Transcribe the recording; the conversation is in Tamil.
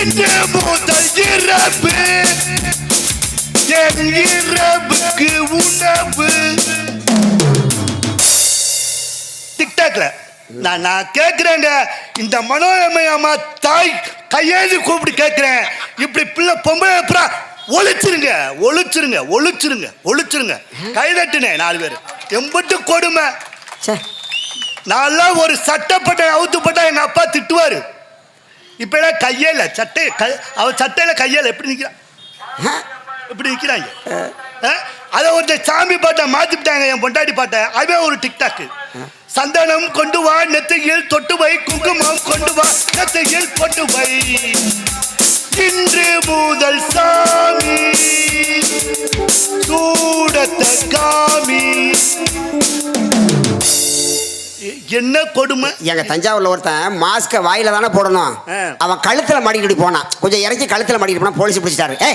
இன்று முதல் இரவு என் இரவுக்கு உணவு. டிக்டாக்ல நான் நான் கேட்கிறேங்க இந்த மனோரமை அம்மா தாய் கையேந்தி கூப்பிட்டு கேட்கிறேன் இப்படி பிள்ளை பொம்பளை அப்புறம் ஒழிச்சிருங்க ஒழிச்சிருங்க ஒழிச்சிருங்க ஒழிச்சிருங்க கைதட்டுனே நாலு பேர். எம்பிட்டு கொடுமை. நான்லாம் ஒரு சட்டப்பட்ட அவுத்துப்பட்டா எங்க அப்பா திட்டுவாரு. இப்ப என்ன கையில சட்டை கை அவ சட்டையில கையில எப்படி நிக்கிறான் ஆ, எப்படி நிக்கிறாங்க? அதை ஒருத்தர் சாமி பாட்டை மாத்திட்டாங்க என் பொண்டாட்டி பாட்டை. அவன் ஒரு டிக்டாக் சந்தனம் கொண்டு வா நெத்தையில் தொட்டு வை குங்குமம் கொண்டு வா நெத்தையில் கொண்டு வை. இன்று முதல் சாமி சூடத்த காமி. என்ன கொடுமை? எங்க தஞ்சாவூர்ல ஒருத்தன் மாஸ்க வாயில தானே போடணும். அவன் கழுத்துல மாட்டிக்கிட்டு போனான். கொஞ்சம் இறக்கி கழுத்துல மாட்டிக்கிட்டு போனா போலீஸ் பிடிச்சிட்டாரு. ஏ